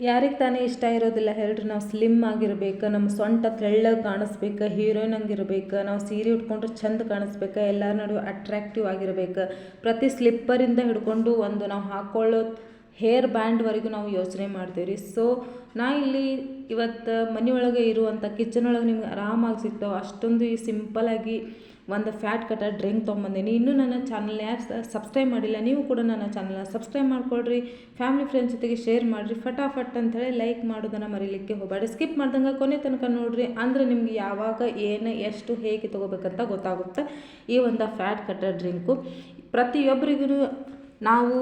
ಯಾರಿಗೆ ತಾನೇ ಇಷ್ಟ ಇರೋದಿಲ್ಲ ಹೇಳ್ರಿ, ನಾವು ಸ್ಲಿಮ್ ಆಗಿರ್ಬೇಕು ನಮ್ಮ ಸೊಂಟ ತೆಳ್ಳಗೆ ಕಾಣಿಸ್ಬೇಕು ಹೀರೋಯಿನ್ ಹಂಗಿರ್ಬೇಕು, ನಾವು ಸೀರೆ ಉಟ್ಕೊಂಡ್ರೆ ಚಂದ ಕಾಣಿಸ್ಬೇಕು, ಎಲ್ಲರ ನಡುವೆ ಅಟ್ರಾಕ್ಟಿವ್ ಆಗಿರ್ಬೇಕು. ಪ್ರತಿ ಸ್ಲಿಪ್ಪರಿಂದ ಹಿಡ್ಕೊಂಡು ಒಂದು ನಾವು ಹಾಕ್ಕೊಳ್ಳೋ ಹೇರ್ ಬ್ಯಾಂಡ್ವರೆಗೂ ನಾವು ಯೋಚನೆ ಮಾಡ್ತೀವಿ ರೀ ಸೊ ನಾ ಇಲ್ಲಿ ಇವತ್ತು ಮನೆಯೊಳಗೆ ಇರುವಂಥ ಕಿಚನ್ ಒಳಗೆ ನಿಮ್ಗೆ ಆರಾಮಾಗಿ ಸಿಗ್ತಾವೆ. ಅಷ್ಟೊಂದು ಈ ಸಿಂಪಲಾಗಿ ಒಂದು ಫ್ಯಾಟ್ ಕಟ್ಟ ಡ್ರಿಂಕ್ ತೊಗೊಂಬಂದಿನಿ. ಇನ್ನೂ ನನ್ನ ಚಾನಲ್ ಯಾರು ಸಬ್ಸ್ಕ್ರೈಬ್ ಮಾಡಿಲ್ಲ, ನೀವು ಕೂಡ ನನ್ನ ಚಾನಲ್ನ ಸಬ್ಸ್ಕ್ರೈಬ್ ಮಾಡ್ಕೊಳ್ರಿ. ಫ್ಯಾಮಿಲಿ ಫ್ರೆಂಡ್ಸ್ ಜೊತೆಗೆ ಶೇರ್ ಮಾಡಿರಿ. ಫಟಾಫಟ್ ಅಂತೇಳಿ ಲೈಕ್ ಮಾಡೋದನ್ನು ಮರೀಲಿಕ್ಕೆ ಹೋಗಬೇಡಿ. ಸ್ಕಿಪ್ ಮಾಡ್ದಂಗೆ ಕೊನೆ ತನಕ ನೋಡಿರಿ. ಅಂದರೆ ನಿಮ್ಗೆ ಯಾವಾಗ, ಏನು, ಎಷ್ಟು, ಹೇಗೆ ತೊಗೋಬೇಕಂತ ಗೊತ್ತಾಗುತ್ತೆ. ಈ ಒಂದು ಫ್ಯಾಟ್ ಕಟ್ಟ ಡ್ರಿಂಕು ಪ್ರತಿಯೊಬ್ಬರಿಗೂ ನಾವು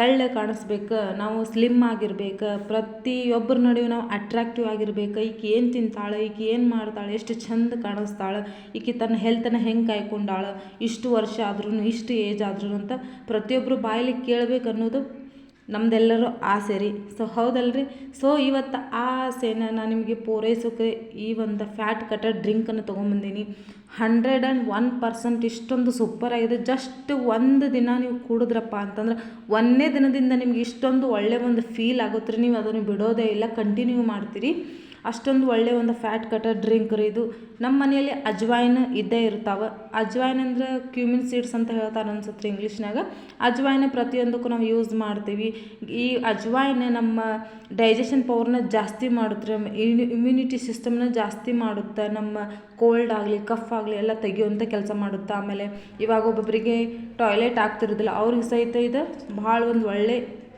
ತೆಳ್ಳ ಕಾಣಿಸ್ಬೇಕು, ನಾವು ಸ್ಲಿಮ್ ಆಗಿರ್ಬೇಕು, ಪ್ರತಿಯೊಬ್ಬರ ನಡುವೆ ನಾವು ಅಟ್ರಾಕ್ಟಿವ್ ಆಗಿರ್ಬೇಕು. ಈಕೆ ಏನು ತಿಂತಾಳೆ, ಈಕೆ ಏನು ಮಾಡ್ತಾಳೆ, ಎಷ್ಟು ಚಂದ ಕಾಣಿಸ್ತಾಳೆ, ಈಕೆ ತನ್ನ ಹೆಲ್ತನ್ನು ಹೆಂಗೆ ಕಾಯ್ಕೊಂಡಾಳೆ, ಇಷ್ಟು ವರ್ಷ ಆದ್ರೂ ಇಷ್ಟು ಏಜ್ ಆದ್ರೂ ಅಂತ ಪ್ರತಿಯೊಬ್ಬರು ಬಾಯಲ್ಲಿ ಕೇಳ್ಬೇಕು ಅನ್ನೋದು ನಮ್ದೆಲ್ಲರೂ ಆಸೆ ರೀ ಸೊ ಹೌದಲ್ರಿ? ಸೊ ಇವತ್ತು ಆ ಆಸೆನ ನಾನು ನಿಮಗೆ ಪೂರೈಸೋಕೆ ಈ ಒಂದು ಫ್ಯಾಟ್ ಕಟರ್ ಡ್ರಿಂಕನ್ನು ತೊಗೊಂಬಂದೀನಿ. ಹಂಡ್ರೆಡ್ ಆ್ಯಂಡ್ ಒನ್ ಪರ್ಸೆಂಟ್ ಇಷ್ಟೊಂದು ಸೂಪರ್ ಆಗಿದೆ. ಜಸ್ಟ್ ಒಂದು ದಿನ ನೀವು ಕುಡಿದ್ರಪ್ಪ ಅಂತಂದ್ರೆ ಒಂದೇ ದಿನದಿಂದ ನಿಮ್ಗೆ ಇಷ್ಟೊಂದು ಒಳ್ಳೆಯ ಒಂದು ಫೀಲ್ ಆಗುತ್ತೆ ರೀ. ನೀವು ಅದನ್ನು ಬಿಡೋದೇ ಇಲ್ಲ. ಕಂಟಿನ್ಯೂ ಮಾಡ್ತೀರಿ. ಅಷ್ಟೊಂದು ಒಳ್ಳೆಯ ಒಂದು ಫ್ಯಾಟ್ ಕಟರ್ ಡ್ರಿಂಕ್ ರೀ ಇದು. ನಮ್ಮ ಮನೆಯಲ್ಲಿ ಅಜ್ವಾಯಿನ್ ಇದ್ದೇ ಇರ್ತಾವೆ. ಅಜ್ವಾಯಿನ್ ಅಂದ್ರೆ ಕ್ಯೂಮಿನ್ ಸೀಡ್ಸ್ ಅಂತ ಹೇಳ್ತಾರೆ ಅನ್ಸುತ್ತೆ ಇಂಗ್ಲೀಷ್ನಾಗ ಅಜ್ವಾಯಿನ ಪ್ರತಿಯೊಂದಕ್ಕೂ ನಾವು ಯೂಸ್ ಮಾಡ್ತೀವಿ. ಈ ಅಜ್ವಾಯಿನ ನಮ್ಮ ಡೈಜೆಷನ್ ಪವರ್ನ ಜಾಸ್ತಿ ಮಾಡುತ್ತೆ ಇಮ್ಯುನಿಟಿ ಸಿಸ್ಟಮ್ನ ಜಾಸ್ತಿ ಮಾಡುತ್ತೆ. ನಮ್ಮ ಕೋಲ್ಡ್ ಆಗಲಿ ಕಫ್ ಆಗಲಿ ಎಲ್ಲ ತೆಗಿಯುವಂಥ ಕೆಲಸ ಮಾಡುತ್ತೆ. ಆಮೇಲೆ ಇವಾಗ ಒಬ್ಬೊಬ್ಬರಿಗೆ ಟಾಯ್ಲೆಟ್ ಆಗ್ತಿರೋದಿಲ್ಲ ಅವ್ರಿಗೆ ಸಹಿತ ಇದು ಭಾಳ ಒಂದು ಒಳ್ಳೆ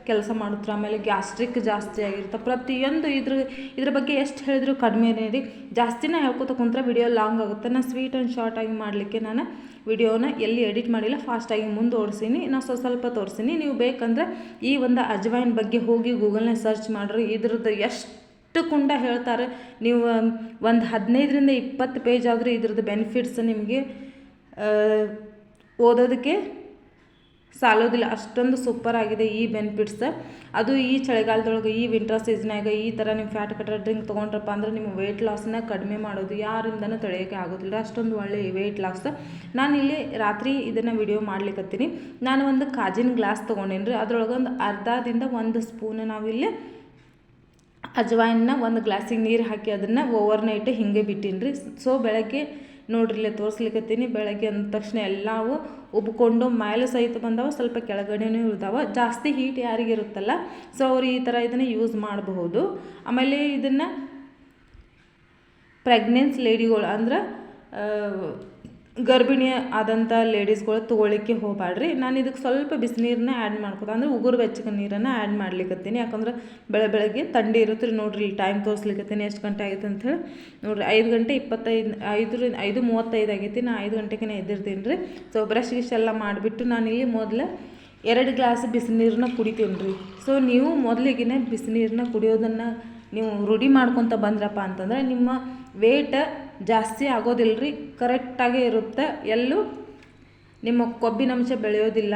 ಕೆಲಸ ಮಾಡುತ್ತೆ ಆಮೇಲೆ ಗ್ಯಾಸ್ಟ್ರಿಕ್ ಜಾಸ್ತಿ ಆಗಿರುತ್ತೆ? ಪ್ರತಿಯೊಂದು ಇದ್ರ ಇದ್ರ ಬಗ್ಗೆ ಎಷ್ಟು ಹೇಳಿದ್ರು ಕಡಿಮೆನೇ ರೀ ಜಾಸ್ತಿನೇ ಹೇಳ್ಕೊತ ಕುಂತ್ರೆ ವಿಡಿಯೋ ಲಾಂಗ್ ಆಗುತ್ತೆ. ನಾನು ಸ್ವೀಟ್ ಆ್ಯಂಡ್ ಶಾರ್ಟಾಗಿ ಮಾಡಲಿಕ್ಕೆ ನಾನು ವಿಡಿಯೋನ ಎಲ್ಲಿ ಎಡಿಟ್ ಮಾಡಿಲ್ಲ ಫಾಸ್ಟಾಗಿ ಮುಂದೆ ಓಡಿಸೀನಿ. ನಾನು ಸ್ವಲ್ಪ ಸ್ವಲ್ಪ ತೋರಿಸೀನಿ. ನೀವು ಬೇಕಂದರೆ ಈ ಒಂದು ಅಜ್ವಾಯಿನ್ ಬಗ್ಗೆ ಹೋಗಿ ಗೂಗಲ್ನ ಸರ್ಚ್ ಮಾಡಿರಿ. ಇದ್ರದ್ದು ಎಷ್ಟು ಕುಂಡ ಹೇಳ್ತಾರೆ. ನೀವು ಒಂದು ಹದಿನೈದರಿಂದ ಇಪ್ಪತ್ತು ಪೇಜ್ ಆದರೂ ಇದ್ರದ್ದು ಬೆನಿಫಿಟ್ಸ್ ನಿಮಗೆ ಓದೋದಕ್ಕೆ ಸಾಲೋದಿಲ್ಲ. ಅಷ್ಟೊಂದು ಸೂಪರ್ ಆಗಿದೆ ಈ ಬೆನಿಫಿಟ್ಸ್ ಅದು ಈ ಚಳಿಗಾಲದೊಳಗೆ, ಈ ವಿಂಟರ್ ಸೀಸನಾಗ ಈ ಥರ ನಿಮ್ಮ ಫ್ಯಾಟ್ ಕಟ್ಟರ್ ಡ್ರಿಂಕ್ ತೊಗೊಂಡ್ರಪ್ಪ ಅಂದ್ರೆ ನಿಮ್ಮ ವೆಯ್ಟ್ ಲಾಸ್ನ ಕಡಿಮೆ ಮಾಡೋದು ಯಾರಿಂದನೂ ತೊಳೆಯೋಕ್ಕೆ ಆಗೋದಿಲ್ಲ. ಅಷ್ಟೊಂದು ಒಳ್ಳೆ ವೆಯ್ಟ್ ಲಾಸ್ ನಾನು ಇಲ್ಲಿ ರಾತ್ರಿ ಇದನ್ನು ವಿಡಿಯೋ ಮಾಡ್ಲಿಕ್ಕತ್ತೀನಿ ನಾನು ಒಂದು ಕಾಜಿನ ಗ್ಲಾಸ್ ತೊಗೊಂಡೇನಿ ರೀ ಅದ್ರೊಳಗೆ ಒಂದು ಅರ್ಧದಿಂದ ಒಂದು ಸ್ಪೂನ್ ನಾವಿಲ್ಲಿ ಅಜವಾಯಿನ ಒಂದು ಗ್ಲಾಸಿಗೆ ನೀರು ಹಾಕಿ ಅದನ್ನು ಓವರ್ ನೈಟ್ ಹಿಂಗೆ ಬಿಟ್ಟಿನಿ ರೀ ಸೊ ಬೆಳಗ್ಗೆ ನೋಡ್ರಿ ಇಲ್ಲೇ ತೋರಿಸ್ಲಿಕ್ಕತ್ತೀನಿ ಬೆಳಗ್ಗೆ ಅಂದ ತಕ್ಷಣ ಎಲ್ಲವೂ ಉಬ್ಕೊಂಡು ಮೇಲೆ ಸಹಿತ ಬಂದವ, ಸ್ವಲ್ಪ ಕೆಳಗಡೆನೂ ಇರ್ತಾವೆ. ಜಾಸ್ತಿ ಹೀಟ್ ಯಾರಿಗಿರುತ್ತಲ್ಲ ಸೊ ಅವ್ರು ಈ ಥರ ಇದನ್ನು ಯೂಸ್ ಮಾಡಬಹುದು. ಆಮೇಲೆ ಇದನ್ನು ಪ್ರೆಗ್ನೆನ್ಸ್ ಲೇಡಿಗಳು ಅಂದ್ರೆ ಗರ್ಭಿಣಿ ಆದಂಥ ಲೇಡೀಸ್ಗಳು ತೊಗೊಳಿಕ್ಕೆ ಹೋಗಬೇಡ್ರಿ ನಾನು ಇದಕ್ಕೆ ಸ್ವಲ್ಪ ಬಿಸಿನೀರನ್ನ ಆ್ಯಡ್ ಮಾಡ್ಕೊತ ಅಂದರೆ ಉಗುರು ಬೆಚ್ಚಗೆ ನೀರನ್ನು ಆ್ಯಡ್ ಮಾಡ್ಲಿಕ್ಕತ್ತೀನಿ ಯಾಕಂದ್ರೆ ಬೆಳೆ ಬೆಳಗ್ಗೆ ಥಂಡಿ ಇರುತ್ತೆ ರೀ ನೋಡಿರಿ ಟೈಮ್ ತೋರಿಸ್ಲಿಕ್ಕತ್ತೀನಿ ಎಷ್ಟು ಗಂಟೆ ಆಗೈತೆ ಹೇಳಿ. ನೋಡಿರಿ, ಐದು ಗಂಟೆ ಇಪ್ಪತ್ತೈದು ಐದು ಐದು ಮೂವತ್ತೈದು ಆಗೈತಿ. ನಾನು ಐದು ಗಂಟೆಗೆ ಎದ್ದಿರ್ತೀನಿ ರೀ ಸೊ ಬ್ರಷ್ ಗಿಶ್ ಎಲ್ಲ ಮಾಡಿಬಿಟ್ಟು ನಾನು ಇಲ್ಲಿ ಮೊದಲು ಎರಡು ಗ್ಲಾಸ್ ಬಿಸಿನೀರನ್ನ ಕುಡಿತೀನಿ ರೀ ಸೊ ನೀವು ಮೊದಲಿಗೆ ಬಿಸಿನೀರನ್ನ ಕುಡಿಯೋದನ್ನು ನೀವು ರೂಢಿ ಮಾಡ್ಕೊತ ಬಂದ್ರಪ್ಪ ಅಂತಂದರೆ ನಿಮ್ಮ ವೇಟ್ ಜಾಸ್ತಿ ಆಗೋದಿಲ್ಲ ರೀ ಕರೆಕ್ಟಾಗೇ ಇರುತ್ತೆ. ಎಲ್ಲೂ ನಿಮ್ಮ ಕೊಬ್ಬಿನಂಶ ಬೆಳೆಯೋದಿಲ್ಲ.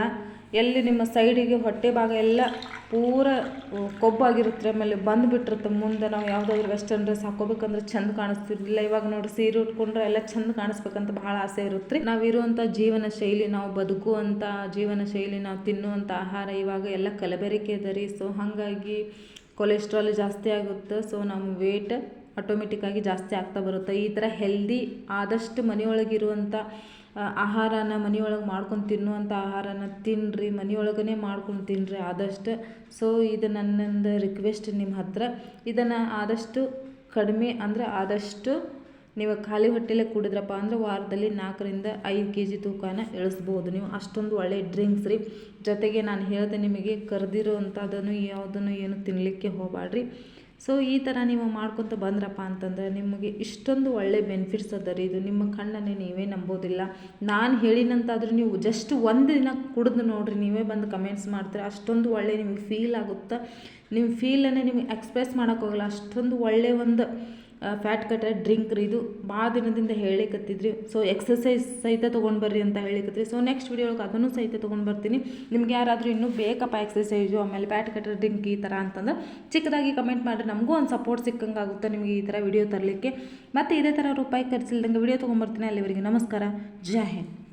ಎಲ್ಲಿ ನಿಮ್ಮ ಸೈಡಿಗೆ ಹೊಟ್ಟೆ ಭಾಗ ಎಲ್ಲ ಪೂರ ಕೊಬ್ಬಾಗಿರುತ್ತೆ ಆಮೇಲೆ ಬಂದುಬಿಟ್ಟಿರುತ್ತೆ. ಮುಂದೆ ನಾವು ಯಾವುದಾದ್ರು ವೆಸ್ಟರ್ನ್ ಡ್ರೆಸ್ ಹಾಕೋಬೇಕಂದ್ರೆ ಚೆಂದ ಕಾಣಿಸ್ತಿರ್ಲಿಲ್ಲ. ಇವಾಗ ನೋಡಿ ಸೀರೆ ಉಟ್ಕೊಂಡ್ರೆ ಎಲ್ಲ ಚೆಂದ ಕಾಣಿಸ್ಬೇಕಂತ ಭಾಳ ಆಸೆ ಇರುತ್ತೆ. ರೀ ನಾವಿರುವಂಥ ಜೀವನ ಶೈಲಿ, ನಾವು ಬದುಕುವಂಥ ಜೀವನ ಶೈಲಿ, ನಾವು ತಿನ್ನುವಂಥ ಆಹಾರ ಇವಾಗ ಎಲ್ಲ ಕಲಬೆರಿಕೆ ಇದೆ ರೀ. ಸೊ ಹಾಗಾಗಿ ಕೊಲೆಸ್ಟ್ರಾಲ್ ಜಾಸ್ತಿ ಆಗುತ್ತೆ. ಸೊ ನಮ್ಮ ವೇಟ್ ಆಟೋಮೆಟಿಕ್ಕಾಗಿ ಜಾಸ್ತಿ ಆಗ್ತಾ ಬರುತ್ತೆ. ಈ ಥರ ಹೆಲ್ದಿ ಆದಷ್ಟು ಮನೆಯೊಳಗಿರುವಂಥ ಆಹಾರನ ಮನೆಯೊಳಗೆ ಮಾಡ್ಕೊಂಡು ತಿನ್ನುವಂಥ ಆಹಾರನ ತಿನ್ನಿರಿ ಮನೆಯೊಳಗೇ ಮಾಡ್ಕೊಂಡು ತಿನ್ನಿರಿ ಆದಷ್ಟು. ಸೊ ಇದು ನನ್ನೊಂದು ರಿಕ್ವೆಸ್ಟ್ ನಿಮ್ಮ ಹತ್ರ. ಇದನ್ನು ಆದಷ್ಟು ಕಡಿಮೆ ಅಂದರೆ ಆದಷ್ಟು ನೀವು ಖಾಲಿ ಹೊಟ್ಟೆಲೆ ಕುಡಿದ್ರಪ್ಪ ಅಂದ್ರೆ ವಾರದಲ್ಲಿ ನಾಲ್ಕರಿಂದ ಐದು ಕೆ ಜಿ ತೂಕನ ಇಳಿಸ್ಬೋದು ನೀವು ಅಷ್ಟೊಂದು ಒಳ್ಳೆಯ ಡ್ರಿಂಕ್ಸ್ ರೀ. ಜೊತೆಗೆ ನಾನು ಹೇಳಿದೆ ನಿಮಗೆ ಕರೆದಿರೋ ಅಂಥದ್ದನ್ನು ಯಾವುದನ್ನು ಏನು ತಿನ್ನಲಿಕ್ಕೆ ಹೋಗಬೇಡ್ರಿ ಸೊ ಈ ಥರ ನೀವು ಮಾಡ್ಕೊತ ಬಂದ್ರಪ್ಪ ಅಂತಂದರೆ ನಿಮಗೆ ಇಷ್ಟೊಂದು ಒಳ್ಳೆ ಬೆನಿಫಿಟ್ಸ್ ಅದ ರೀ ಇದು. ನಿಮ್ಮ ಕಣ್ಣನ್ನೇ ನೀವೇ ನಂಬೋದಿಲ್ಲ. ನಾನು ಹೇಳಿನಂತಾದರೂ ನೀವು ಜಸ್ಟ್ ಒಂದು ದಿನ ಕುಡಿದು ನೋಡಿರಿ, ನೀವೇ ಬಂದು ಕಮೆಂಟ್ಸ್ ಮಾಡ್ತೀರಿ. ಅಷ್ಟೊಂದು ಒಳ್ಳೆ ನಿಮಗೆ ಫೀಲ್ ಆಗುತ್ತೆ? ನಿಮ್ಮ ಫೀಲನ್ನು ನಿಮಗೆ ಎಕ್ಸ್ಪ್ರೆಸ್ ಮಾಡೋಕ್ಕಾಗಲ್ಲ ಅಷ್ಟೊಂದು ಒಳ್ಳೆಯ ಒಂದು ಫ್ಯಾಟ್ ಕಟ್ಟರ್ ಡ್ರಿಂಕ್ ರೀ ಇದು ಭಾಳ ದಿನದಿಂದ ಹೇಳಿಕತ್ತಿದ್ರಿ. ಸೊ ಎಕ್ಸಸೈಸ್ ಸಹಿತ ತೊಗೊಂಡು ಬರ್ರಿ ಅಂತ ಹೇಳಿಕತ್ರಿ ಸೊ ನೆಕ್ಸ್ಟ್ ವಿಡಿಯೋ ಒಳಗೆ ಅದನ್ನು ಸಹಿತ ತೊಗೊಂಡು ಬರ್ತೀನಿ ನಿಮ್ಗೆ ಯಾರಾದರೂ ಇನ್ನೂ ಬೇಕಪ್ಪ ಎಕ್ಸಸೈಸು ಆಮೇಲೆ ಫ್ಯಾಟ್ ಕಟ್ಟರ್ ಡ್ರಿಂಕ್ ಈ ಥರ ಅಂತಂದ್ರೆ ಚಿಕ್ಕದಾಗಿ ಕಮೆಂಟ್ ಮಾಡಿರಿ. ನಮಗೂ ಒಂದು ಸಪೋರ್ಟ್ ಸಿಕ್ಕಂಗೆ ಆಗುತ್ತೆ ನಿಮಗೆ ಈ ಥರ ವಿಡಿಯೋ ತರಲಿಕ್ಕೆ. ಮತ್ತು ಇದೇ ಥರ ರೂಪಾಯಿ ಖರ್ಚಿಲ್ದಂಗೆ ವಿಡಿಯೋ ತೊಗೊಂಬರ್ತೀನಿ ಅಲ್ಲಿವರೆಗೆ ನಮಸ್ಕಾರ. ಜೈ ಹಿಂದ್.